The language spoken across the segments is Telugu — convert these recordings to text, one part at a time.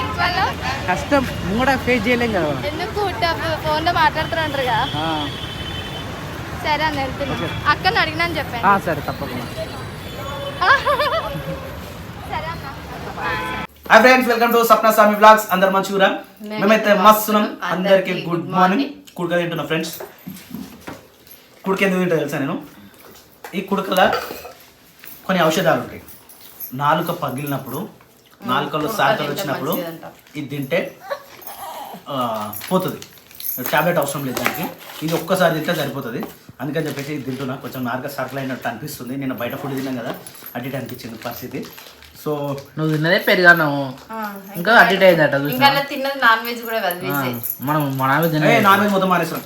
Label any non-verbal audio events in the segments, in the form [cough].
ఎందువల్ల? కష్టం. ముంగడ ఫేస్ చేయలేం కదా. ఎందుకు ఫోన్లో మాట్లాడుతున్నారు ఆ, సరే అని వెళ్తున్నా. అక్కని అడిగినాను చెప్పాను ఆ, సరే తప్పకుండా. [laughs] సరే అన్న. Hi friends welcome to Sapna Swamy vlogs అందరు మంచిగా మేమైతే మస్తున్నాం అందరికి గుడ్ మార్నింగ్ కుడక తింటున్నా ఫ్రెండ్స్ కుడక ఎందుకు తింటా తెలుసా నేను? ఈ కుడకల కొన్ని ఔషధాలు ఉంటాయి. నాలుక పగిలినప్పుడు నాలుకలో సాకలు వచ్చినప్పుడు ఇది తింటే ఆ, పోతుంది. టాబ్లెట్ అవసరం లేదు దానికి. ఇది ఒక్కసారి తింటే సరిపోతుంది. అందుకని చెప్పేసి ఇది తింటున్నా. కొంచెం నాలుక సర్కిల్ అయినట్టు అనిపిస్తుంది. నేను బయట ఫుడ్ తిన్నాం కదా అటు ఇటు అనిపించింది పరిస్థితి. సో నువ్వు తిన్నదే పెరిగాను ఇంకా అడ్డిట్ అయిందట తిన్నది నాన్ వెజ్ కూడా మనం మన నాన్ వెజ్ మొత్తం మానేసాం.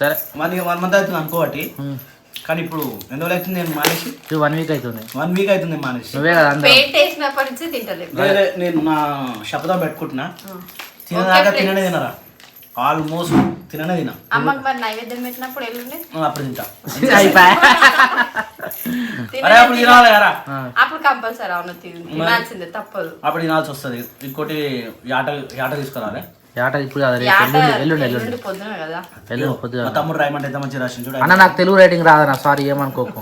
సరే. వన్ మంత్ అవుతుంది అనుకోబట్టి. కానీ ఇప్పుడు ఎందువల్ల అవుతుంది నేను మానేసి? ఇది వన్ వీక్ అవుతుంది. వన్ వీక్ అవుతుంది నేను మానేసి. నువ్వే కదా అందరం పెయింట్ వేసినప్పటి నుంచి తింటలేదు. వేరే నేను నా శపథం పెట్టుకుంటున్నా. తినదాకా తిననే తినరా? ఆల్మోస్ట్ తిననే తిన. అమ్మకి మరి నైవేద్యం పెట్టినప్పుడు ఎల్లుండి? అప్పుడు తింటా. [laughs] అయిపోయా? అరే అప్పుడు తినాలి కదా. అప్పుడు కంపల్సరీ అవును తినాల్సిందే తప్పదు. అప్పుడు తినాల్సి వస్తుంది. ఇంకోటి యాట యాట తీసుకురాలే. ఏట ఇప్పుడు కాదు ఎల్లుండి ఎల్లుండి ఎల్లుండి పొద్దున తమ్ముడు రాయమంటే ఎంత మంచి రాసింది చూడు అన్న నాకు తెలుగు రైటింగ్ రాదన్న సారీ ఏమనుకోకు.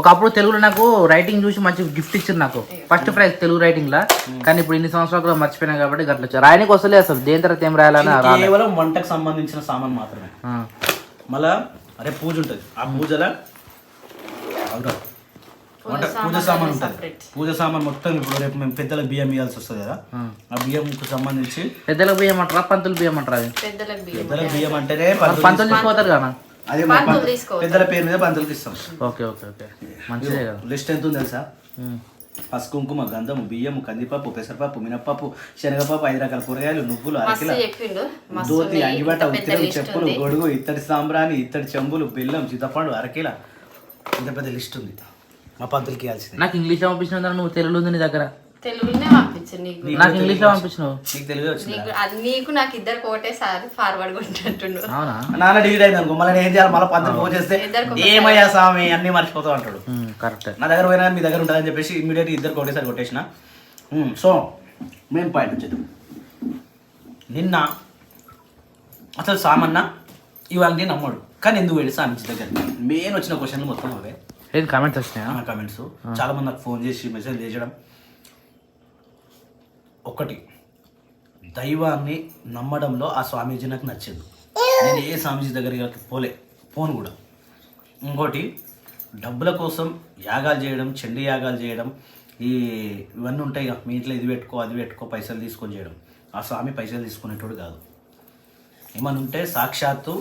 ఒకప్పుడు తెలుగులో నాకు రైటింగ్ చూసి మంచి గిఫ్ట్ ఇచ్చింది నాకు. ఫస్ట్ ప్రైజ్ తెలుగు రైటింగ్ లా. కానీ ఇప్పుడు ఇన్ని సంవత్సరాలు కూడా మర్చిపోయినా కాబట్టి గట్ల వచ్చా. రాయనికి వస్తలే అసలు దేని తర్వాత ఏం రాయాలని కేవలం వంటకు సంబంధించిన సామాన్ మాత్రమే. మళ్ళా అరే పూజ ఉంటుంది. ఆ పూజలో అవునా? వంట పూజ సామాన్ ఉంటుంది. పూజ సామాన్ మొత్తం ఇప్పుడు రేపు మేము పెద్దల బియ్యం ఇవ్వాల్సి వస్తుంది కదా. ఆ. బియ్యంకు సంబంధించి పెద్దలకు బియ్యం అంటారా? పంతులు బియ్యం అంటారా అది? పెద్దలకు బియ్యం పెద్దల బియ్యం అంటేనే పంతులు తీసుకోతారు కదా అదే. పెద్దల పేరు మీద పంతులకి ఇస్తాం. Okay okay okay. మంచిదే కదా. లిస్ట్ ఎంత ఉంది తెలుసా. పసుపు కుంకుమ గంధం బియ్యం కందిపప్పు పెసరపప్పు మినప్పప్పు శనగపప్పు ఐదు రకాల కూరగాయలు నువ్వులు మస్తు అరకిల చెప్పిండు. మస్తు దోతి. అంగిబట్ట ఉత్తిరం చెప్పులు గొడుగు ఇత్తడి సాంబ్రాణి ఇత్తడి చెంబులు బెల్లం చింతపండు అరకిల. ఇంత పెద్ద లిస్ట్ ఉంది. మా పంతులకి ఇవ్వాల్సింది. నాకు ఇంగ్లీష్లో పంపించిన నువ్వు తెలుగులో ఉంది నీ దగ్గర. తెలుగునే పంపించు నీకు. నాకు ఇంగ్లీష్లో పంపించినావు. నీకు తెలివి వచ్చింది? నీకు అది నీకు నాకు ఇద్దరు ఒకటేసారి ఫార్వర్డ్ కొట్టినట్టుండు అవునా? నాన్న డిలీట్ అయింది అనుకో మళ్ళీ ఏం చేయాలి? మళ్ళీ పంతులు ఫోన్ చేస్తే ఏమయ్యా స్వామి అన్ని మర్చిపోతావు అంటాడు. కరెక్ట్. నా దగ్గర పోయినా మీ దగ్గర ఉంటుందని చెప్పేసి ఇమ్మీడియట్ ఇద్దరు ఒకటేసారి కొట్టేసిన. సో మెయిన్ పాయింట్ వచ్చేది నిన్న అసలు సామన్న ఇవాళ నేను నమ్మడు. కానీ ఎందుకు వెళ్ళి సామించి దగ్గర మెయిన్ వచ్చిన క్వశ్చన్లు మొత్తం అవే. ఏది కామెంట్స్ వచ్చినాయా? కామెంట్స్ చాలా మంది నాకు ఫోన్ చేసి మెసేజ్ చేయడం ఒకటి దైవాన్ని నమ్మడంలో ఆ స్వామీజీ నాకు నచ్చింది. నేను ఏ స్వామీజీ దగ్గరికి పోలే పోను కూడా. ఇంకోటి డబ్బుల కోసం యాగాలు చేయడం చెండి యాగాలు చేయడం ఈ ఇవన్నీ ఉంటాయి కదా మీ ఇంట్లో ఇది పెట్టుకో అది పెట్టుకో పైసలు తీసుకొని చేయడం. ఆ స్వామి పైసలు తీసుకునేటోడు కాదు. ఏమని ఉంటే సాక్షాత్తు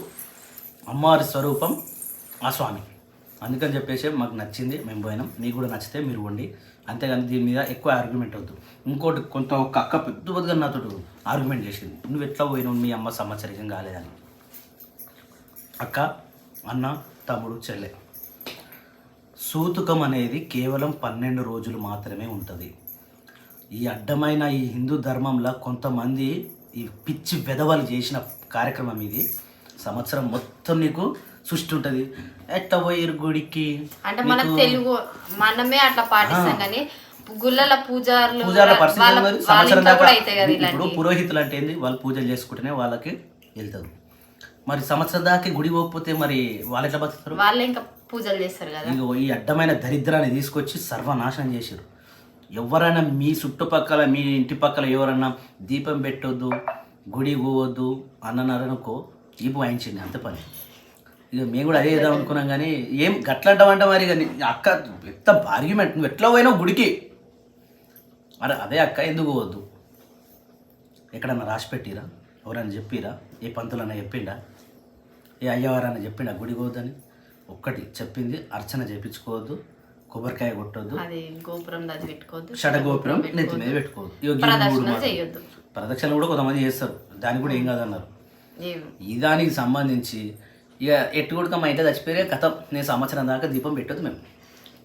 అమ్మవారి స్వరూపం ఆ స్వామి. అందుకని చెప్పేసి మాకు నచ్చింది మేము పోయినాం. మీకు కూడా నచ్చితే మీరు వండి అంతేగాని దీని మీద ఎక్కువ ఆర్గ్యుమెంట్ అవుతుంది ఇంకోటి కొంత ఒక అక్క పెద్ద పెద్దగా నాతో ఆర్గ్యుమెంట్ చేసింది. నువ్వు ఎట్లా పోయినావు? మీ అమ్మ సంవత్సరికం కాలేదని. అక్క అన్న తమ్ముడు చెల్లె సూతుకం అనేది కేవలం పన్నెండు రోజులు మాత్రమే ఉంటుంది. ఈ అడ్డమైన ఈ హిందూ ధర్మంలో కొంతమంది ఈ పిచ్చి వెధవలు చేసిన కార్యక్రమం ఇది. సంవత్సరం మొత్తం నీకు సృష్టి ఉంటుంది. ఎట్ట పోయిరు గుడికి. అంటే మన తెలుగు మనమే అట్లా పాటిస్తాం కానీ గుళ్ళల పూజారులు సంవత్సరం దాకా ఇప్పుడు పురోహితులు అంటే ఏంది? వాళ్ళు పూజలు చేసుకుంటేనే వాళ్ళకి వెళ్తారు. మరి సంవత్సరం దాకా గుడి పోకపోతే మరి వాళ్ళు ఎట్లా బతుకుతారు? వాళ్ళే ఇంకా పూజలు చేస్తారు కదా. ఇగో ఈ అడ్డమైన దరిద్రాన్ని తీసుకొచ్చి సర్వనాశనం చేశారు ఎవరైనా మీ చుట్టుపక్కల మీ ఇంటి పక్కల ఎవరన్నా దీపం పెట్టొద్దు గుడి పోవద్దు అన్నన్నారనుకో ఈ వాయించండి అంత పని. ఇక మేము కూడా అదే చేద్దాం అనుకున్నాం కానీ ఏం గట్లంటామంటే మరి అక్క ఎంత ఆర్గ్యుమెంట్ నువ్వు ఎట్లా పోయినావు గుడికి? అరే అదే అక్క ఎందుకు పోవద్దు? ఎక్కడన్నా రాసి పెట్టిరా? ఎవరైనా చెప్పిరా? ఏ పంతులన్నా చెప్పిండా? ఏ అయ్యవారన్నా చెప్పిండా గుడికి పోవద్దని? ఒక్కటి చెప్పింది అర్చన చేపించుకోవద్దు కొబ్బరికాయ కొట్టొద్దు షడగోపురం నెత్తి మీద పెట్టుకోవద్దు. ప్రదక్షిణ కూడా కొంతమంది చేస్తారు. దానికి కూడా ఏం కాదన్నారు. ఈ దానికి సంబంధించి ఇక ఎట్టు కూడా మా ఇంట్లో చచ్చిపోయే కథ. నేను సంవత్సరం దాకా దీపం పెట్టొద్దు మేము.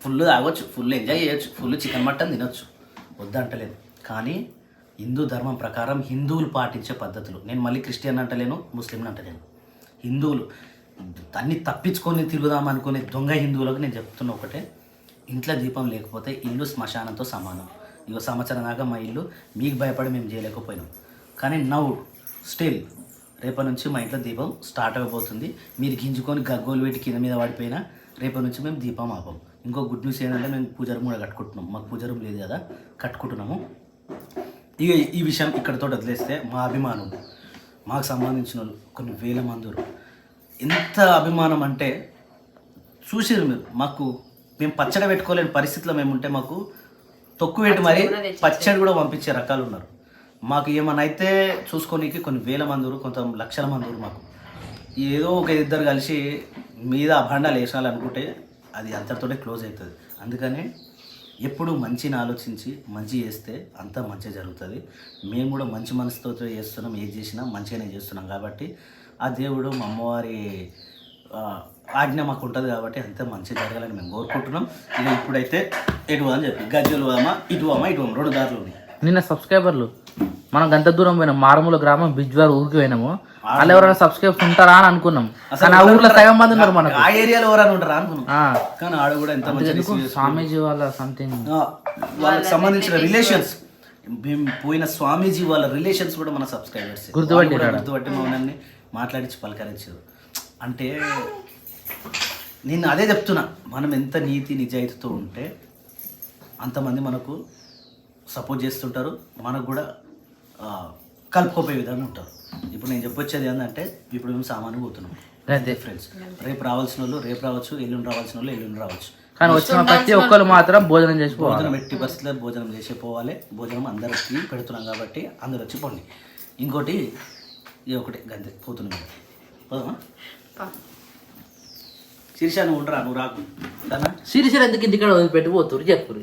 ఫుల్ తాగొచ్చు ఫుల్ ఎంజాయ్ చేయొచ్చు ఫుల్ చికెన్ మటన్ తినొచ్చు. వద్దంటలేదు. కానీ హిందూ ధర్మం ప్రకారం హిందువులు పాటించే పద్ధతులు. నేను మళ్ళీ క్రిస్టియన్ అంటలేను ముస్లింని అంటలేను. హిందువులు అన్ని తప్పించుకొని తిరుగుదాం అనుకునే దొంగ హిందువులకు నేను చెప్తున్న ఒకటే. ఇంట్లో దీపం లేకపోతే ఇల్లు శ్మశానంతో సమానం. ఇక సంవత్సరం దాకా మా ఇల్లు మీకు భయపడి మేము చేయలేకపోయినాం. కానీ నవ్వు స్టిల్ రేపటి నుంచి మా ఇంట్లో దీపం స్టార్ట్ అయిపోతుంది మీరు గింజుకొని గగ్గోలు పెట్టి కింద మీద పడిపోయినా రేపటి నుంచి మేము దీపం ఆపం. ఇంకో గుడ్ న్యూస్ ఏంటంటే మేము పూజ రూమ్ కూడా కట్టుకుంటున్నాం. మాకు పూజ రూమ్ లేదు కదా కట్టుకుంటున్నాము. ఇక ఈ విషయం ఇక్కడతో వదిలేస్తే మా అభిమానం మాకు సంబంధించిన వాళ్ళు కొన్ని వేల మంది ఎంత అభిమానం అంటే చూసిరు మీరు మాకు మేము పచ్చడి పెట్టుకోలేని పరిస్థితిలో మేము ఉంటే మాకు తొక్కు పెట్టి మరి పచ్చడి కూడా పంపించే రకాలు ఉన్నారు. మాకు ఏమైనా అయితే చూసుకోనీకి కొన్ని వేల మంది కొంత లక్షల మంది మాకు. ఏదో ఒక ఇద్దరు కలిసి మీద అభండాలు వేసాలనుకుంటే అది అంతటితోటే క్లోజ్ అవుతుంది. అందుకనే ఎప్పుడు మంచిని ఆలోచించి మంచి చేస్తే అంతా మంచిగా జరుగుతుంది. మేము కూడా మంచి మనసుతో చేస్తున్నాం ఏది చేసినా మంచిగానే చేస్తున్నాం కాబట్టి ఆ దేవుడు మా అమ్మవారి ఆజ్ఞ మాకు ఉంటుంది కాబట్టి అంతా మంచి జరగాలని మేము కోరుకుంటున్నాం. ఇది ఇప్పుడైతే ఎటు అని చెప్పి గజ్జలు పోదామా ఇటు పోమా ఇటు రెండు దారులు ఉన్నాయి. నిన్న సబ్స్క్రైబర్లు మనం గంట దూరం పోయినాం. మారుమూల గ్రామం బిజ్వార్ ఊరికి పోయినాము. వాళ్ళు ఎవరైనా సబ్స్క్రైబర్స్ ఉంటారా అని అనుకున్నాం. కానీ ఆ ఊర్లో సగం మంది ఉన్నారు మనకు. ఆ ఏరియాలో ఎవరైనా ఉంటారా అనుకున్నాం. ఆ. కానీ ఆడ కూడా ఎంత మంచి స్వామీజీ వాళ్ళ సంథింగ్ వాళ్ళకి సంబంధించిన రిలేషన్స్ మేము పోయిన స్వామీజీ వాళ్ళ రిలేషన్స్ కూడా మన సబ్స్క్రైబర్స్ గుర్తుపట్టినారా? గుర్తుపట్టి మమ్మల్ని మాట్లాడించి పలకరించారు. అంటే నేను అదే చెప్తున్నా. మనం ఎంత నీతి నిజాయితీతో ఉంటే అంతమంది మనకు సపోర్ట్ చేస్తుంటారు. మనకు కూడా కలుపుకోపోయే విధంగా ఉంటారు. ఇప్పుడు నేను చెప్పొచ్చేది ఏంటంటే ఇప్పుడు మేము సామాను పోతున్నాం. అదే ఫ్రెండ్స్ రేపు రావాల్సిన వాళ్ళు రేపు రావచ్చు ఎల్లుండి రావాల్సిన వాళ్ళు ఎల్లుండి రావచ్చు. కానీ వచ్చిన ప్రతి ఒక్కరు మాత్రం భోజనం చేసిపోవాలి భోజనం ఎట్టి పరిస్థితుల్లో భోజనం చేసే పోవాలి. భోజనం అందరికి పెడుతున్నాం కాబట్టి అందరు వచ్చి పోండి. ఇంకోటి ఇది ఒకటి గంతే పోతున్నాం పోదామా? శిరీష నువ్వు ఉండరా? నువ్వు రాకు. సిరిసిరి ఎందుకు ఇంటికాడ వదిలిపెట్టి పోతురు చెప్పురు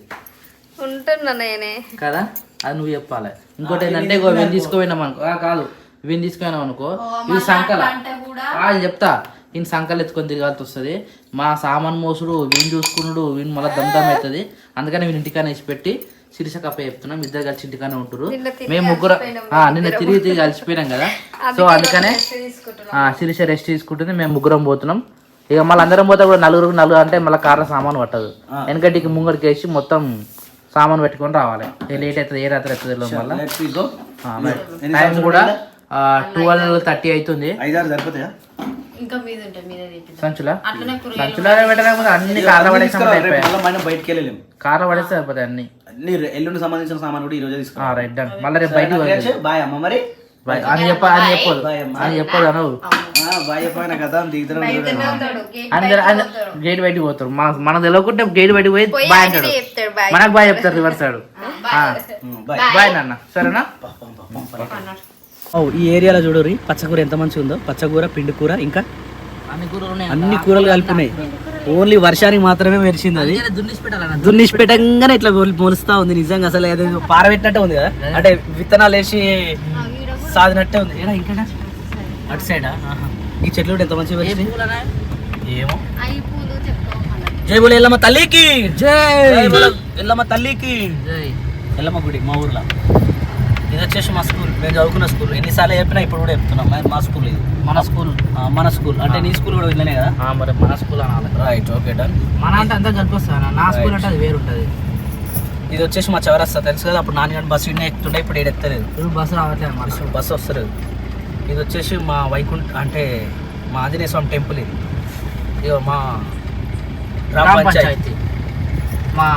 ఉంటున్నా నేనే. కదా? అది నువ్వు చెప్పాలి. ఇంకోటి ఏంటంటే ఇగో ఇవన్నీ తీసుకుపోయినాం అనుకో ఆ, కాదు. ఇవన్నీ తీసుకుపోయినాం అనుకో. ఇవి సంకల. ఆ, నేను చెప్తా. ఈయన సంకలు ఎత్తుకొని తిరగాల్సి వస్తుంది. మా సామాన్ మోసుడు వీని చూసుకున్నాడు వీని మళ్ళీ దమ్దమ్ అవుతుంది. అందుకని వీని ఇంటికానే వేసి పెట్టి సిరిస కప్ప చెప్తున్నాం. ఇద్దరు కలిసి ఇంటికానే ఉంటారు మేము ముగ్గురు ఆ, నిన్న తిరిగి తిరిగి కలిసిపోయినాం కదా. [laughs] సో అందుకనే ఆ, శిరీష రెస్ట్ తీసుకుంటుంది. మేము ముగ్గురం పోతున్నాం. ఇక మళ్ళీ అందరం పోతే కూడా నలుగురు నలుగురు అంటే మళ్ళీ కార్లో సామాన్ పట్టదు. వెనకటికి ముంగడికి వేసి మొత్తం సామాన్ పెట్టుకొని రావాలి. ఏ లేట్ అవుతుంది ఏ రాత్రి అవుతుంది మళ్ళీ. లెట్స్ గో టైం కూడా ట్వెల్వ్ థర్టీ అవుతుంది. సంచులా? సంచులా అన్ని కార్లో పడేసి బయటికి వెళ్ళలేము. కార్లో పడేస్తే అయిపోతాయి అన్ని. ఎల్లుండి సంబంధించిన సామాన్ కూడా ఈ రోజే తీసుకురా. Right done. మళ్ళీ రేపు బయటికి పోతుంది బాయ్ అమ్మ మరి. అని చెప్ప అని చెప్పదు. అని చెప్పదు అనవు కదా గేట్ అని గేట్ బయటికి పోతారు. మన మనం తెలియకుంటే గేట్ బయటికి పోయి బాయ్ అంటాడు. మనకు బాయ్ చెప్తారు రివర్స్ సైడ్ బాయ్. బాయ్. నాన్న. సరేనా? ఓ ఈ ఏరియాలో చూడరు పచ్చకూర ఎంత మంచిగా ఉందో. పచ్చకూర పిండి కూర ఇంకా? అన్ని కూరలు కలిపినాయి. ఓన్లీ వర్షానికి మాత్రమే మెరిసింది అది. దున్నిసి పెట్టాలన్న. దున్నిసి పెట్టంగానే ఇట్లా మొల్- మొలుస్తా ఉంది. నిజంగా అసలు అది పారబెట్టినట్టే ఉంది కదా. అంటే విత్తనాలు వేసి సాదినట్టే ఉంది. ఏడా ఇంకా అటు సైడా? ఈ చెట్లు కూడా ఎంత మంచిగా వచ్చినాయి ఏమో. జై బోలే ఎల్లమ్మ తల్లికి! జై! బోలో ఎల్లమ్మ తల్లికి! జై! ఎల్లమ్మ గుడి మా ఊర్లో. ఇది వచ్చేసి మా స్కూల్. మేము చదువుకున్న స్కూల్. ఎన్నిసార్లు చెప్పినా ఇప్పుడు కూడా చెప్తున్నాం. మా- మా స్కూల్ ఇది. మన స్కూల్? ఆ, మన స్కూల్. అంటే నీ స్కూల్ కూడా ఇల్లనే కదా? మరి మన స్కూల్ అనాలి. Right okay done. మన అంటే అంతా కలిపొస్తా నా స్కూల్ అంటే అది వేరు ఉంటుంది ఇది వచ్చేసి మా చౌరస్తా తెలుసు కదా? అప్పుడు నాన్నగారు బస్సు ఇన్నే ఎక్కుతుండే ఇప్పుడు ఏడు ఎత్తలేదు. ఇప్పుడు బస్సు రావట్లేదు అన్నమాట. బస్సు బస్సు వస్తలేదు. ఇది వచ్చేసి మా వైకుంఠ అంటే మా ఆంజనేయ స్వామి టెంపుల్ ఇది. ఇగో మా గ్రామ పంచాయతీ. మా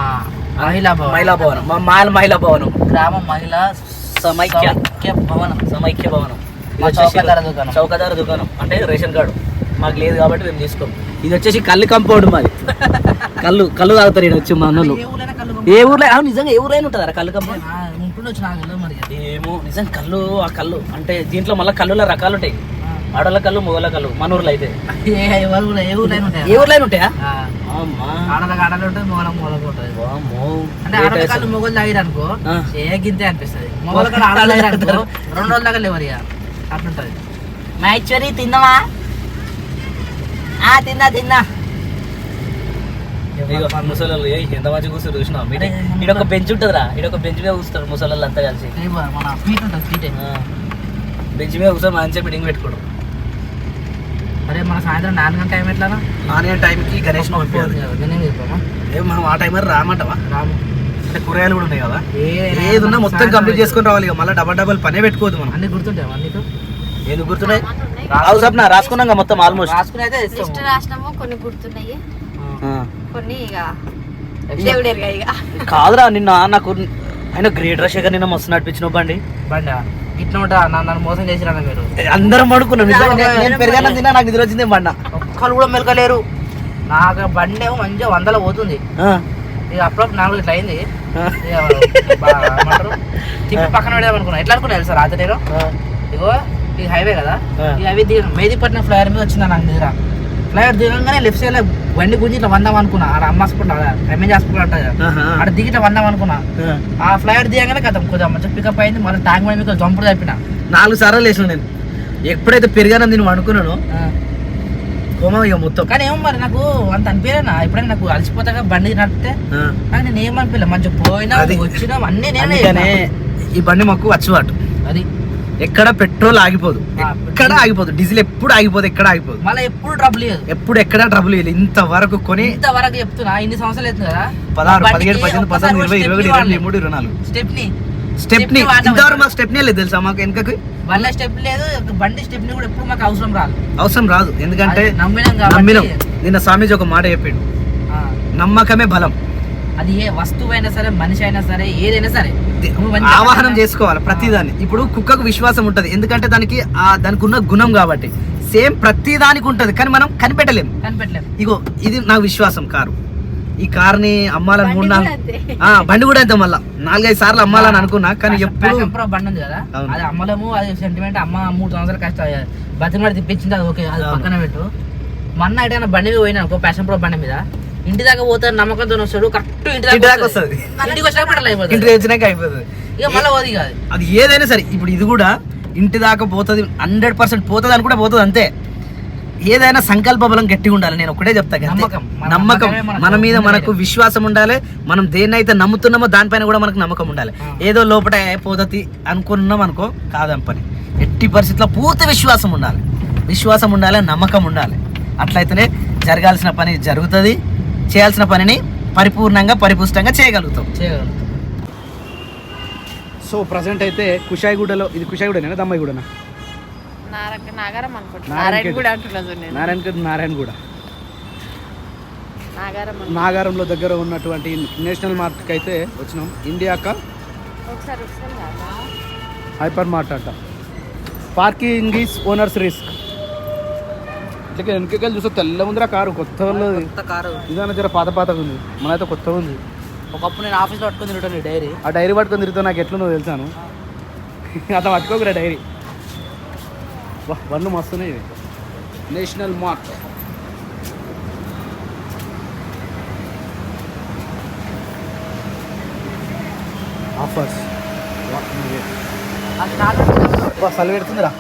మహిళా భవన్. మహిళా భవనం. మా మాల మహిళా భవనం. గ్రామ మహిళా సమైక్య. భవనం. సమైక్య భవనం. చౌకదార దుకాణం. చౌకదార దుకాణం. అంటే రేషన్ కార్డు. మాకు లేదు కాబట్టి మేము తీసుకోం ఇది వచ్చేసి కళ్ళు కంపౌండ్ మాది. [laughs] కళ్ళు కళ్ళు తాగుతారు ఇక్కడ వచ్చి మా అన్నలు. ఏ కళ్ళు ఊర్లో అవును నిజంగా ఏ ఊరైనా ఉంటుందా కళ్ళు కంపౌండ్ ఉంటుండొచ్చు నాకు మరి ఏమో నిజం కళ్ళు ఆ కళ్ళు. అంటే దీంట్లో మళ్ళీ కళ్ళుల రకాలు ఉంటాయి. ఆడోళ్ళ కళ్ళు మొగల కళ్ళు మన ఊర్లో అయితే. ఏ ఊర్లో ఉంటాయా? ఆ, అమ్మా. ఆడలకు ఆడలు ఉంటుంది మొగలకు మొగలకు ఉంటుంది వామ్మో. అంటే ఆడల కాళ్ళు మొగలు తాగిరు అనుకో. ఏ గింతే అనిపిస్తుంది. మొగల కాళ్ళు ఆడలు తాగిరు అనుకో రెండు రోజుల దాకా లేవరు ఇక అట్లుంటది. మైచరి తిన్నావా? ఆ తిన్నా తిన్నా. ముసలు ఎంత మంచిగా కూర్చొని చూసినా ఇక్కడ ఒక బెంచ్ ఉంటుందిరా ఇక్కడ ఒక బెంచ్ మీద కూర్చుంటారు ముసలు అంతా కలిసి. బెంచ్ మీద కూర్చొని మంచిగా మీటింగ్ పెట్టుకోవడం అరే మన సాయంత్రం నాలుగు గంట టైం ఎట్లా నానే టైంకి గణేష్ నేనేం ఏం మనం ఆ టైం రామంటావా? రాము. అంటే కూరగాయలు కూడా ఉన్నాయి కదా? ఏది ఉన్నా మొత్తం కంప్లీట్ చేసుకొని రావాలి ఇక మళ్ళీ డబల్ డబల్ పనే పెట్టుకోవద్దు మనం. అన్ని గుర్తుంటాయి అన్నితో ఎందుకు గుర్తున్నాయి? రావు సప్న రాసుకున్నాం కదా మొత్తం ఆల్మోస్ట్ రాసుకుని అయితే కొన్ని గుర్తున్నాయి. కొన్ని ఇక దేవుడేరుగా ఇక. కాదురా నిన్న నాకు ఆయన గ్రేట్ రషేఖర్ నిన్న మస్తు నడిపించిన బండి. బండి? ఇట్లా ఉంటా నన్ను మోసం చేసిరా మీరు? అందరం పడుకున్నాం. నిజంగా నేను- తిన్నా నాకు నిద్ర వచ్చింది బండ? ఒక్కరు కూడా మెలకలేరు. నాకు బండి ఏమో మంచిగా వందల పోతుంది. ఇక అప్పుడప్పుడు నాలుగు ఇట్లా అయింది? తిప్పి పక్కన పెడదాం అనుకున్నా. ఎట్లా అనుకున్నా సార్ రాత్రి నేను? ఇగో ఇది హైవే కదా. ఈ హైవే దిగ మేదీపట్నం ఫ్లైఓవర్ మీద వచ్చిన నాకు దగ్గర ఫ్లైఓవర్ దిగంగానే లెఫ్ట్ సైడ్లో బండి గుంజి ఇట్లా వందాం అనుకున్నా. ఆడ అమ్మ హాస్పిటల్ ఎంఎన్ హాస్పిటల్ కదా. ఆడ దిగి ఇట్లా వందాం అనుకున్నా. ఆ. ఫ్లైఓవర్ దిగంగానే కదా కొంచెం మంచిగా పికప్ అయింది. మళ్ళీ ట్యాంక్ బండి మీకు జంపుడు తప్పిన. నాలుగు సార్లు వేసిన నేను. ఎప్పుడైతే పెరిగానని నేను అనుకున్నాను కోమం ఇక మొత్తం. కానీ ఏమో మరి నాకు అంత అనిపించలేనా? ఎప్పుడైనా నాకు అలసిపోతాగా బండి నడిపితే. కానీ నేను ఏమనిపించలే మంచిగా పోయినా. వచ్చినా అన్నీ నేనే ఈ బండి మాకు వచ్చువాటు అది. ఎక్కడ పెట్రోల్ ఆగిపోదు. ఎక్కడ ఆగిపోదు. డీజిల్ ఎప్పుడు ఆగిపోదు ఎక్కడ ఆగిపోదు. మళ్ళీ ఎప్పుడు ట్రబుల్ లేదు ఎప్పుడు ఎక్కడ ట్రబుల్ లేదు ఇంతవరకు కొని ఇంతవరకు చెప్తున్నా. ఇన్ని సంవత్సరాలు అవుతుంది కదా? పదహారు పదిహేడు పద్దెనిమిది పద్దెనిమిది ఇరవై ఇరవై ఒకటి ఇరవై మూడు ఇరవై నాలుగు. స్టెప్ని. స్టెప్ని ఇంతవరకు మాకు స్టెప్నీ లేదు తెలుసా మాకు వెనకకి? వల్ల స్టెప్ లేదు బండి స్టెప్ని కూడా ఎప్పుడు మాకు అవసరం రాదు. అవసరం రాదు. ఎందుకంటే నమ్మినాం నమ్మినాం. నిన్న స్వామీజీ ఒక మాట చెప్పిండు. నమ్మకమే బలం. అది ఏ వస్తువు అయినా సరే మనిషి అయినా సరే ఏదైనా సరే. ఆవాహనం చేసుకోవాలి ప్రతిదాన్ని. ఇప్పుడు కుక్కకు విశ్వాసం ఉంటది. ఎందుకంటే దానికి ఆ దానికి ఉన్న గుణం కాబట్టి. సేమ్ ప్రతి దానికి ఉంటది. కానీ మనం కనిపెట్టలేం. కనిపెట్టలేం. ఇగో ఇది నా విశ్వాసం కారు. ఈ కార్ని అమ్మాలని బండి మూడు నాలుగు. ఆ, బండి కూడా అంతే మళ్ళా. నాలుగైదు సార్లు అమ్మాలని అనుకున్నా కానీ ఎప్పుడు బండి ఉంది కదా. అది అమ్మలము అది సెంటిమెంట్ అమ్మ మూడు సంవత్సరాలు కష్టం. బతిమాడి తిప్పించింది అది ఓకే అది. పక్కన పెట్టు. మొన్న ఎటైనా బండి మీద పోయినా అనుకో ప్యాషన్ ప్రో బండి మీద. ఇంటి దాకా పోతాడు నమ్మకంతో వస్తాడు కరెక్ట్ ఇంటి ఇంటి దాకా వస్తది. ఇంటికి పెట్రోల్ అయిపోతుంది. ఇంటికి వచ్చినాక అయిపోతుంది. ఇక మళ్ళీ పోది కాదు అది. ఏదైనా సరే ఇప్పుడు ఇది కూడా ఇంటి దాకా పోతుంది హండ్రెడ్ పర్సెంట్ పోతుంది అని కూడా పోతుంది అంతే. ఏదైనా సంకల్ప బలం గట్టిగా ఉండాలి నేను ఒకటే చెప్తా అంతే. నమ్మకం. మన నమ్మకం. మన మీద మనకు విశ్వాసం ఉండాలి మనం దేన్నైతే నమ్ముతున్నామో దానిపైన కూడా మనకు నమ్మకం ఉండాలి. ఏదో లోపల పోతుంది అనుకున్నాం అనుకో కాదని పని. ఎట్టి పరిస్థితుల్లో పూర్తి విశ్వాసం ఉండాలి. విశ్వాసం ఉండాలి నమ్మకం ఉండాలి. అట్లయితేనే జరగాల్సిన పని జరుగుతుంది. చేయాల్సిన పనిని పరిపూర్ణంగా పరిపుష్టంగా చేయగలుగుతాం. చేయగలం సో ప్రజెంట్ అయితే కుషాయిగూడలో ఇది కుషాయిగూడేనా దమ్మాయిగూడనా? నారక నాగారం నారాయణగూడ నాగారం అనుకుంటా. నాగారంలో దగ్గర ఉన్నటువంటి నేషనల్ మార్ట్కి అయితే వచ్చినాం ఇండియాక? హైపర్ మార్ట్ అంట. Parking is owner's risk. ఇట్లా వెనకకెళ్ళి చూస్తే తెల్ల ముందర కారు కొత్త ఉన్నది. కొత్త కారు. ఇదన్నా జర పాత పాతగా ఉంది. మనైతే కొత్త ఉంది. ఒకప్పుడు నేను ఆఫీస్లో పట్టుకుని తిరుగుతాను డైరీ. ఆ డైరీ పట్టుకొని తిరుగుతా నాకు ఎట్లున్నో తెలుసాను. అట్లా పట్టుకోకురా డైరీ. బండ్లు మస్తున్నాయి నేషనల్ మార్ట్ ఆఫర్స్. అసలు పెడుతుందిరా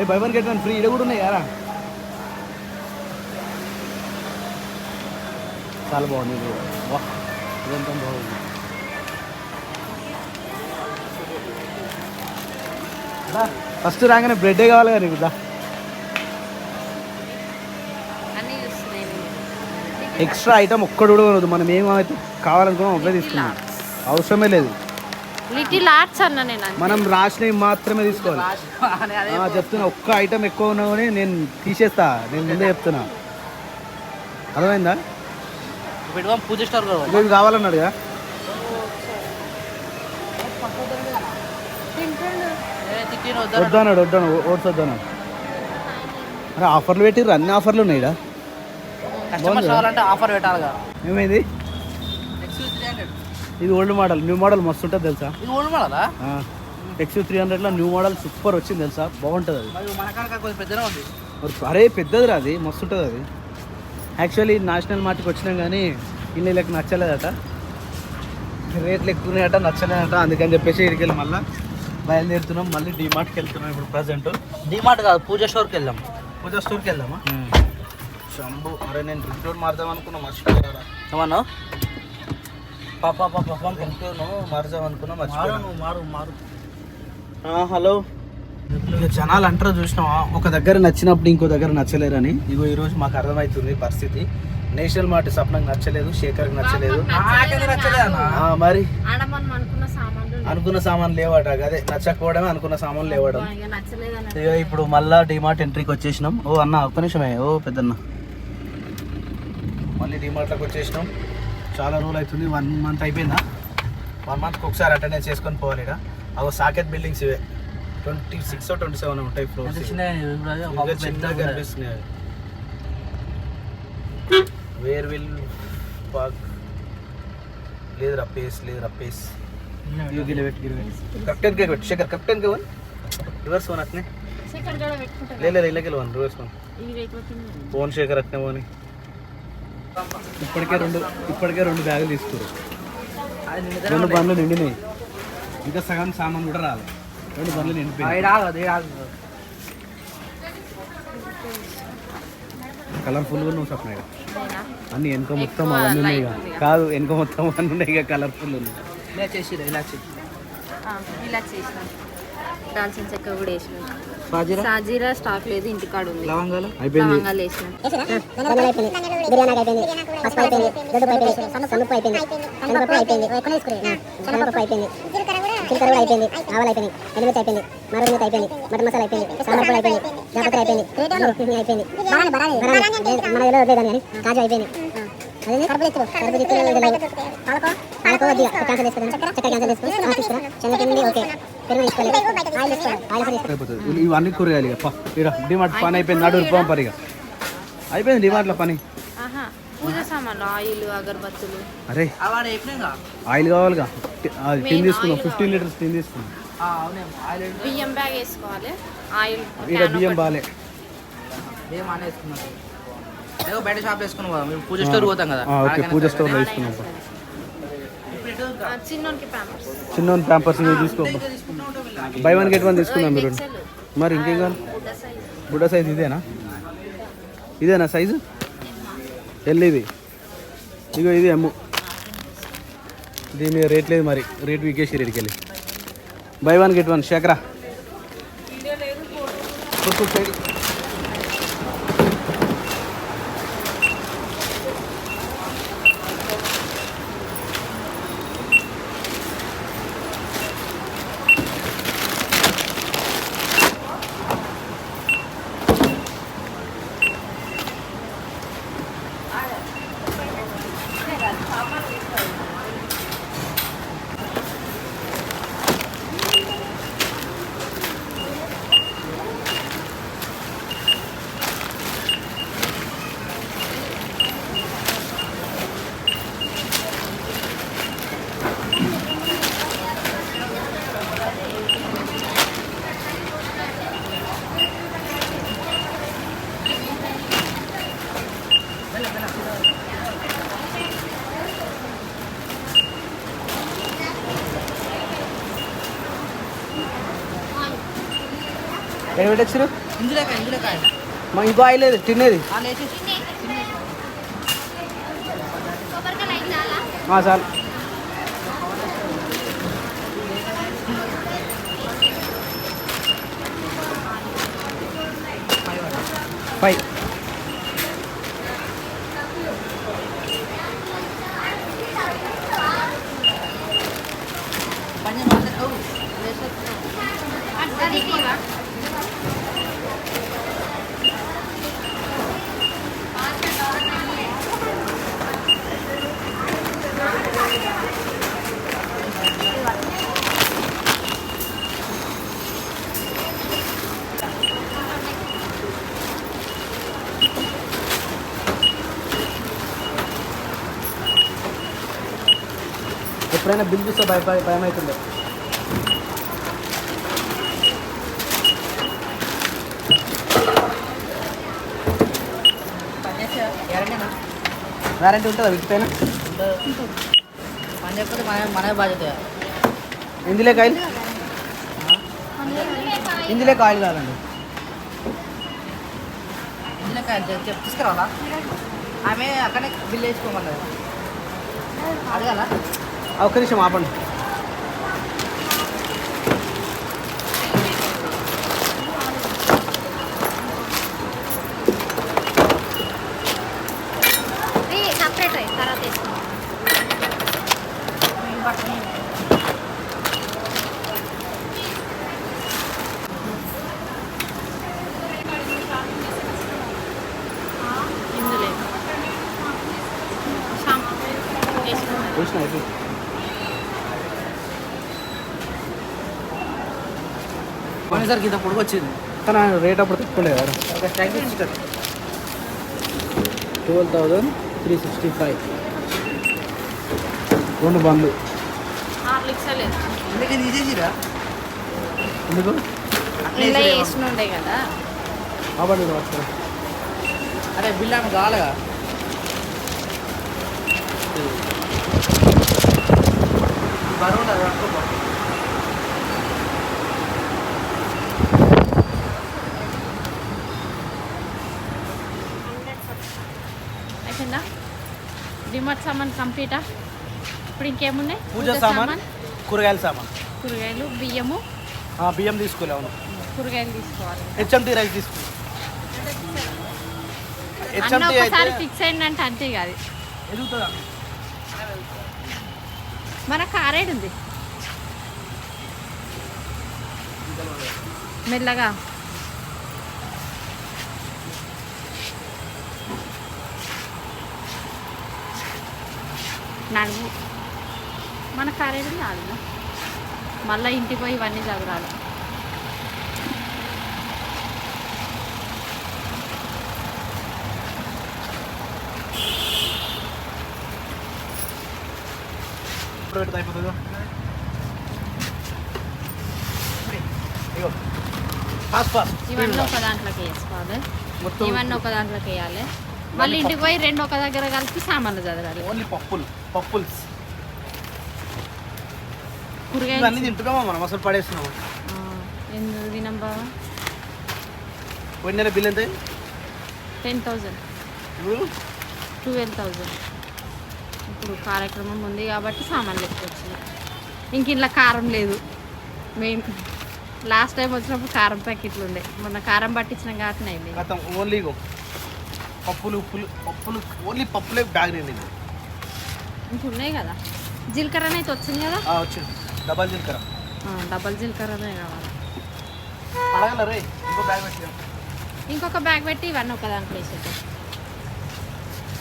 ఏ buy one get one free. ఇడ కూడా ఉన్నాయి యారా? చాలా బాగుంది ఇది. వా ఇదంతా బాగుంది. ఫస్ట్ రాగానే బ్రెడ్డే కావాలి కదా నీకు దా. ఎక్స్ట్రా ఐటమ్ ఒక్కడు కూడా మనం ఏమైతే కావాలనుకున్నాం అవే తీసుకున్నాం అవసరమే లేదు. లిటిల్ ఆర్ట్స్ అన్న నేను అంతే. మనం రాసినవి మాత్రమే తీసుకోవాలి. చెప్తున్నా. ఒక్క ఐటమ్ ఎక్కువ ఉన్నా కానీ నేను తీసేస్తా. నేను ముందే చెప్తున్నా. అర్థమైందా? పెట్టుకోం పూజ స్టోర్ ఇవి కావాలన్నాడు కదా? వద్దన్నాడు వద్దన్నాడు ఓట్స్ వద్దన్నాడు. అరే ఆఫర్లు పెట్టిర్రు అన్ని ఆఫర్లు ఉన్నాయి కావాలంటే ఆఫర్ ఏమైంది? ఎక్స్క్యూజ్ త్రీ హండ్రెడ్ ఇది ఓల్డ్ మోడల్ న్యూ మోడల్ మస్తు ఉంటుంది తెలుసా? ఇది ఓల్డ్ మోడలా ఎక్స్ త్రీ హండ్రెడ్లో న్యూ మోడల్ సూపర్ వచ్చింది తెలుసా? బాగుంటుంది అది. మరి పెద్దగా ఉంది. అరే పెద్దదిరా అది మస్తు ఉంటుంది అది. యాక్చువల్లీ నేషనల్ మార్ట్కి వచ్చినాం కానీ ఇన్ని లెక్క నచ్చలేదట. రేట్లు ఎక్కువ ఉన్నాయట నచ్చలేదట. అందుకని చెప్పేసి ఇక్కడికి వెళ్ళి మళ్ళీ బయలుదేరుతున్నాం. మళ్ళీ డిమార్ట్కి వెళ్తున్నాం ఇప్పుడు ప్రజెంట్ డిమార్ట్ కాదు పూజ స్టోర్కి వెళ్దాం. పూజ స్టోర్కి వెళ్దామా? శంభు అరే నేను రింగ్ టోన్ మారుదాం అనుకున్నా మర్చిపోయారా? ఏమన్నా పాప పాప పాప రింగ్ టోన్ మారుదాం అనుకున్నా మారు మర్చిపోయాను నువ్వు మారు. మారు హలో ఇక జనాలు అంటారు చూసినావా? ఒక దగ్గర నచ్చినప్పుడు ఇంకో దగ్గర నచ్చలేరని. ఇగో ఈరోజు మాకు అర్థమవుతుంది పరిస్థితి. నేషనల్ మార్ట్ సప్నకు నచ్చలేదు శేఖర్కి నచ్చలేదు. మరి? అనుకున్న సామాన్లు ఉన్నాయి. అనుకున్న సామాన్ లేవట. అదే నచ్చకపోవడమే అనుకున్న సామాన్ లేవడం ఇక ఇప్పుడు మళ్ళా డిమార్ట్ ఎంట్రీకి వచ్చేసినాం. ఓ అన్న ఒక్క నిమిషమే ఓ పెద్దన్న. మళ్ళీ డిమార్ట్లోకి వచ్చేసినాం. చాలా రోజులు అవుతుంది. వన్ మంత్ అయిపోయిందా? వన్ మంత్కి ఒకసారి అటెండెన్స్ చేసుకొని పోవాలి ఇక. అవి సాకెట్ బిల్డింగ్స్ ఇవే. ట్వంటీ సిక్స్ ట్వంటీ సెవెన్ ఉంటాయి ఫ్లోర్స్ చిన్నగా కనిపిస్తున్నాయి. వేర్ విల్ పార్క్ లేదురా పేస్ లేదురా పేస్ కెప్టెన్ కే పెట్టు. శేఖర్ కెప్టెన్ కే వన్ రివర్స్ వన్ అట్నే. సెకండ్ కూడా పెట్టుకుంటారు లే లే ఇళ్ళకి one reverse one phone Shekhar అట్నే పోని. ఇప్పటికే రెండు ఇప్పటికే రెండు బ్యాగులు తీసుకురు. రెండు బండ్లు నిండినాయి. ఇంకా సగం సామాన్ కూడా రాలి. రెండు బండ్లు నిండిపోయి కలర్ఫుల్గా నువ్వు సప్న? అన్ని వెనక మొత్తం అవన్నీ ఉన్నాయి. కాదు. వెనక మొత్తం అవన్నీ ఉన్నాయి ఇక కలర్ఫుల్ ఉన్నాయి ఇలా ఇలా చేసినాం. దాల్చిన చెక్క కూడా వేసినాం. బాజీరా సాజీరా స్టాక్ లేదు ఇంటికాడ ఉంది. లవంగాలు? అయిపోయింది. లవంగాలు వేసినాం. బిర్యానీ అయిపోయింది. పసుపు అయిపోయింది. దొడ్డు అయిపోయింది. సన్నుప్పు అయిపోయింది. శనగపప్పు అయిపోయింది. ఎక్కువ తీసుకుని శనగపప్పు అయిపోయింది. జీలకర్ర కూడా అయిపోయింది ఆవాలు అయిపోయింది ఎనిమిది అయిపోయింది మరొకటి అయిపోయింది మటన్ మసాలా అయిపోయింది సాంబార్ పొడి అయిపోయింది జాపత్రి అయిపోయింది అయిపోయింది. బరాని మన ఏదో లేదని కానీ కాజు అయిపోయింది అదే పాలకో క్యాన్సల్ చక్కెర క్యాన్సల్ చేసుకుని తీసుకురా శనగపిండి ఓకే. పెరుగు తీసుకోలేదు ఆయిల్ తీసుకోవాలి ఆయిల్ తీసుకోవాలి అయిపోతుంది. ఇవన్నీ కూరగాయలు ఇక. డిమార్ట్ పని అయిపోయింది. నడు ఇక. అయిపోయింది డిమార్ట్లో పని. ఆహా. పూజ సామాన్లు ఆయిల్ అగరబత్తులు. అరే ఆయిల్ కావాలిగా. టిన్ తీసుకున్నాం ఫిఫ్టీన్ లీటర్స్ టిన్ తీసుకున్నాం ఆయిల్ బియ్యం బ్యాగ్ వేసుకోవాలి. ఆయిల్ బియ్యం. బాలే. ఏదో బయట షాప్ వేసుకున్నాం కదా మేము పూజ స్టోర్ పోతాం కదా. ఓకే పూజ సరే. స్టోర్లో తీసుకున్నాం చిన్నోనికి ప్యాంపర్స్ చిన్న ప్యాంపర్స్ తీసుకో. బై వన్ గెట్ వన్ తీసుకుందాం మీరు. మరి ఇంకేం కావాలి? సైజ్. బుడ్డ సైజ్ ఇదేనా? ఇదేనా సైజు? ఎల్ ఇది ఇగో ఇది ఎమ్ము దీని మీద రేట్ లేదు మరి. రేట్ వీకేసి రేట్కి వెళ్ళి. బై వన్ గెట్ వన్ శేఖరా. ఎక్కడ కాయ. మా ఇంకో ఆయిల్ లేదు తినేది. చాలు. ఫైవ్ ఎప్పుడైనా బిల్ చూస్తే భయ భయం అవుతుంది పని వారంటీ ఉంటుందా వీటిపైన పని? చెప్పితే మన మనమే బాధ్యత ఇందులో కాయలు? ఇందులో కాయలు కాదండి. ఇందులో కాయలు తీసుకురావాలా? ఆమె అక్కడే బిల్ వేసుకోమన్నది. అడగాల? ఒక్క నిమిషం ఆపండి. సపరేట్ తర్వాత కొనేసరికి ఇంత పొడుగు వచ్చింది. కానీ ఆయన రేట్ అప్పుడు తక్కువ కదా. Twelve thousand three sixty five. రెండు బండ్లు. ఎందుకు కదా. అరే బిల్ ఆమె కావాలిగా బరువు అయిపోయిందా? డిమార్ట్ సామాన్ కంప్లీటా? ఇప్పుడు ఇంకేమున్నాయి? పూజ సామాన్ కూరగాయల సామాన్. కూరగాయలు బియ్యము? బియ్యం తీసుకోలే అవును. కూరగాయలు తీసుకోవాలి. హెచ్ఎంటీ రైస్ తీసుకో. అన్న హెచ్ఎంటీ ఒకసారి ఫిక్స్ అయిందంటే అంతే కాదు ఎదుగుతుందా? మన కారేడు ఉంది మెల్లగా. నడుము మన కారేడు కాదు మళ్ళీ ఇంటికి పోయి ఇవన్నీ చదవాలి. ఇవన్నీ ఒక దాంట్లోకి వేసుకోవాలి. ఇవన్నీ ఒక దాంట్లోకి వేయాలి. మళ్ళీ ఇంటికి పోయి రెండు ఒక దగ్గర కలిపి సామాన్లు చదవాలి. ఓన్లీ పప్పులు పప్పుల్స్. కూరగాయలు ఇవన్నీ తింటున్నామా మనం? అసలు పడేస్తున్నాము? ఎందుకు తినం బావా? పోయిన నెల బిల్ ఎంత టెన్ థౌజండ్ ఇప్పుడు? ట్వెల్వ్ థౌజండ్ ఇప్పుడు కార్యక్రమం ఉంది కాబట్టి సామాన్లు ఎక్కువ వచ్చినాయి ఇంక ఇంట్లో కారం లేదు. మేము లాస్ట్ టైం వచ్చినప్పుడు కారం ప్యాకెట్లు ఉండే. మొన్న కారం పట్టించిన కాబట్టి ఓన్లీ పప్పులు ఉప్పులు పప్పులు ఓన్లీ పప్పులే బ్యాగ్ నిండింది ఇంక ఉన్నాయి కదా? జీలకర్ర అయితే వచ్చింది కదా? వచ్చింది. డబల్ జీలకర్ర. డబల్ జీలకర్రనే కావాలి. అడగల రే ఇంకో బ్యాగ్ పెట్టాం ఇంకొక బ్యాగ్ పెట్టి ఇవన్నీ ఒక దాంట్లో వేసేద్దాం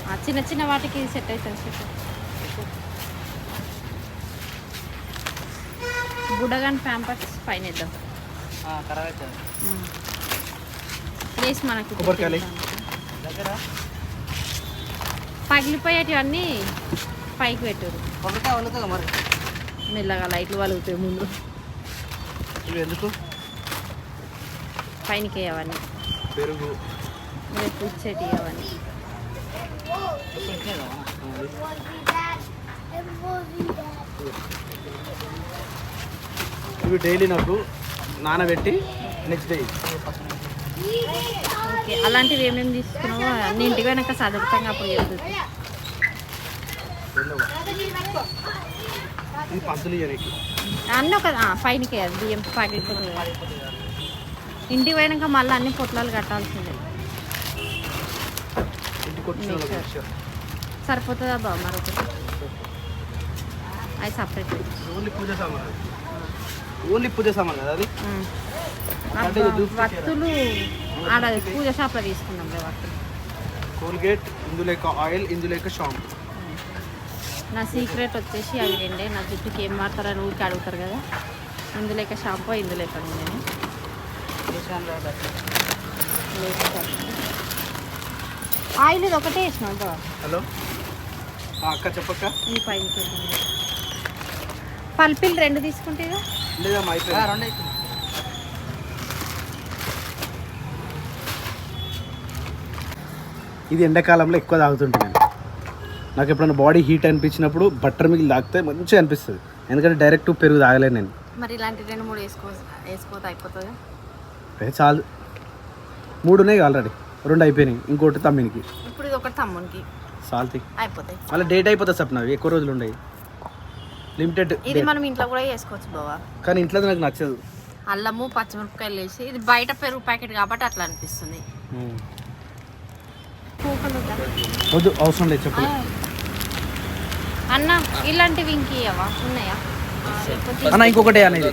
ఆ, చిన్న చిన్న వాటికి సెట్ అవుతుంది సెట్ బుడగాన్ ప్యాంపర్స్ పైన వేద్దాం ప్లేస్ మనకి కొబ్బరికాయలు. పగిలిపోయేటివన్నీ పైకి పెట్టారు మెల్లగా లైట్లు వలుగుతాయి ముందు. ఇవి ఎందుకు? పైనకి అవన్నీ పెరుగు. రేపు ఇచ్చేటి అవన్నీ. ఇవి డైలీ నాకు నానబెట్టి నెక్స్ట్ డే ఓకే అలాంటివి ఏమేమి తీసుకున్నావో అన్ని ఇంటికి పోయినాక చదువుతాం అప్పుడు చెప్తుంది అన్నీ ఒక పైనకే అది బియ్యం పగిలిపోతుంది ఇంటికి పోయినాక మళ్ళీ అన్ని పొట్లాలు కట్టాల్సిందే. సరిపోతుందా బావ మరొకటి అది సపరేట్ ఓన్లీ పూజ సామాన్ ఓన్లీ పూజ సామాన్ కదా అది? వత్తులు ఆడ పూజ షాప్లో తీసుకున్నాం రే వత్తులు కోల్గేట్ ఇందులో ఆయిల్ ఇందులో షాంపూ. నా సీక్రెట్ వచ్చేసి అవి రెండే. నా జుట్టుకి ఏం వాడతారని ఊరికి అడుగుతారు కదా. ఇందులేక షాంపూ ఇందులేక నేను. ఆయిల్ ఇది ఒకటే వేసినాం హలో? ఆ, అక్క చెప్పక్క. ఈ పైకి పల్పిల్ రెండు తీసుకుంటే లేదమ్మా అయిపోయింది రెండు అవుతుంది ఇది ఎండాకాలంలో ఎక్కువ తాగుతుంటాను నాకు ఎప్పుడైనా బాడీ హీట్ అనిపించినప్పుడు బట్టర్ మిల్క్ తాగితే మంచిగా అనిపిస్తుంది. ఎందుకంటే డైరెక్ట్ పెరుగు తాగలేను నేను. మరి ఇలాంటి రెండు మూడు వేసుకో వేసుకోతే అయిపోతుంది? ఏ చాలు. మూడు ఉన్నాయి ఆల్రెడీ రెండు అయిపోయినాయి. ఇంకోటి తమ్మినికి. ఇప్పుడు ఇది ఒకటి తమ్మునికి. సాల్తీ. అయిపోతాయి. మళ్ళీ డేట్ అయిపోతుంది సప్న అవి ఎక్కువ రోజులు ఉన్నాయి లిమిటెడ్ ఇది మనం ఇంట్లో కూడా చేసుకోవచ్చు బావా. కానీ ఇంట్లో నాకు నచ్చదు. అల్లము పచ్చిమిరపకాయలు వేసి ఇది బయట పెరుగు ప్యాకెట్ కాబట్టి అట్లా అనిపిస్తుంది. వద్దా? అవసరం లేదు చెప్పలేదు అన్న ఇలాంటివి ఇంకియవా ఉన్నాయా? అన్న ఇంకొకటి అనేది.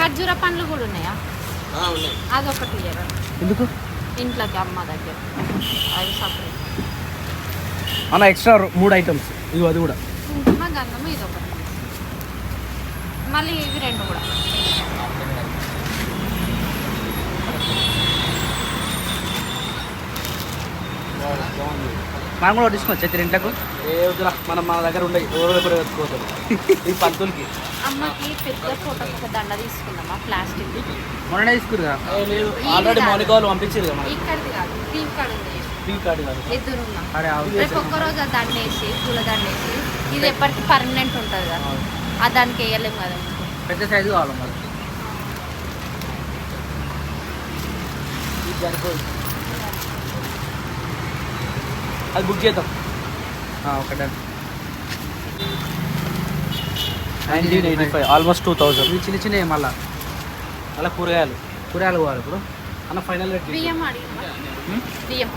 ఖర్జూర పండ్లు కూడా ఉన్నాయా? అదొకటి ఇయ్యరా? ఎందుకు? ఇంట్లోకి అమ్మ దగ్గర. అవి సపరేట్. అన్న ఎక్స్ట్రా మూడు ఐటమ్స్. ఇవి అది కూడా. కుంకుమ గంధం ఇది ఒకటి మళ్ళీ ఇవి రెండు కూడా. మనం కూడా తీసుకొచ్చా తిరింటకు ఏ వద్దురా మనం మన దగ్గర ఉండే ఎవరో దగ్గర ఎత్తుకోవద్దు ఈ పంతులకి. అమ్మకి పెద్ద దండ తీసుకున్నామా ప్లాస్టిక్. మొన్ననే తీసుకురుగా ఆల్రెడీ మౌనిక వాళ్ళు పంపించారు కదా ఇక్కడిది కార్డు ఉంది. కార్డు. రేపు దండ వేసి పూల దండ వేసి ఇది ఎప్పటికీ పర్మనెంట్ ఉంటుంది కదా. ఆ దానికి వేయలేము కదా పెద్ద సైజు కావాలి మరి ఇది సరిపోదు అది బుక్ చేద్దాం ఒకటే nineteen eighty five almost two thousand ఇవి చిన్న చిన్నవి మళ్ళా అలా కూరగాయలు కూరగాయలు పోవాలి ఇప్పుడు అన్న ఫైనల్ రేట్ బియ్యం అడిగినా బియ్యం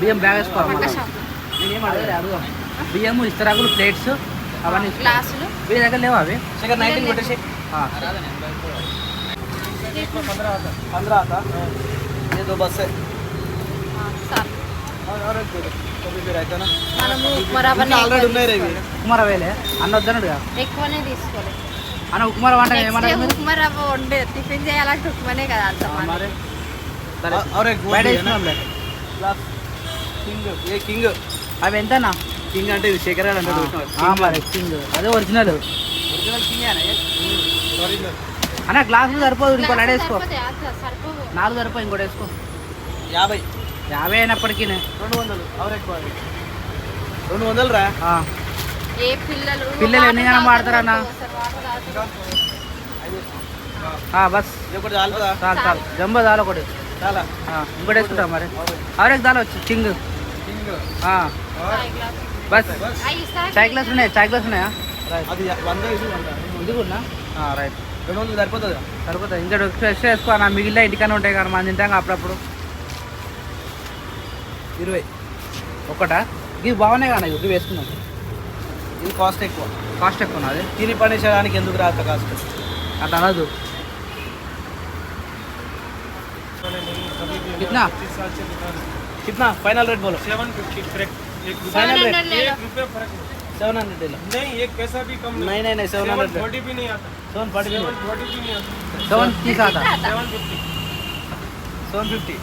బియ్యం బ్యాగ్ వేసుకోవాలి పక్క షాప్ అదే అడుగుదాం బియ్యము ఇస్తరాకులు ప్లేట్స్ అవన్నీ గ్లాసులు మీ దగ్గర లేవా అవి శేఖర్ నైన్టీన్ కొట్టేసి ఆ. पंद्रह आता ये दो बस है సార్ और और మనము అన్న వద్దన్నాడుగా? ఎక్కువనే తీసుకోలేదు అన్న ఉప్మా రవ్వ అంటే ఉప్మా రవ్వ వండే టిఫిన్ చేయాలంటే ఉప్మానే కదా ఏ కింగ్ అవి ఎంత కింగ్ అంటే ఇది శేఖర్ గారు అంటాడు కింగ్ అదే ఒరిజినల్ ఒరిజినల్ కింగ్ అన్న గ్లాసులు సరిపోదు ఇంకోటి అడేసుకో. నాలుగు సరిపోయి ఇంకోటి వేసుకో. యాభై. యాభై అయినప్పటికీ రెండు వందలు. రెండు వందలు రా ఏ పిల్లలు? పిల్లలు ఎన్ని గణం వాడతారన్న? బస్. ఒకటి చాలు చాలు చాలు. జంబో చాలు ఒకటి. చాలా. ఆ, ఇంకోటి వేసుకుంటాం మరి. అవరేజ్ చాలు వచ్చి గ్లాస్. బస్? చాయ్ గ్లాస్ ఉన్నాయి? చాయ్ గ్లాస్ ఉన్నాయా? అది వంద ఇది వంద. ఇది కూడా రైట్. రెండు వందలు సరిపోతుంది సరిపోతుంది ఇంకా ఫ్రెష్ వేసుకో అన్న. మిగిలిన ఇంటికన్నా ఉంటాయి కానీ మనం తింటాం అప్పుడప్పుడు. ఇరవై. ఒకటా? ఇది బాగానే కానీ ఇప్పుడు వేసుకున్నాం. ఇది కాస్ట్ ఎక్కువ. కాస్ట్ ఎక్కువ ఉన్నది. తిని పండించడానికి ఎందుకు రాత కాస్ట్ అట్లా అనదు. ఫైనల్ రేట్ బోలో. Seven fifty final rate. Seven hundred nine nine seven seven forty seven fifty seven fifty.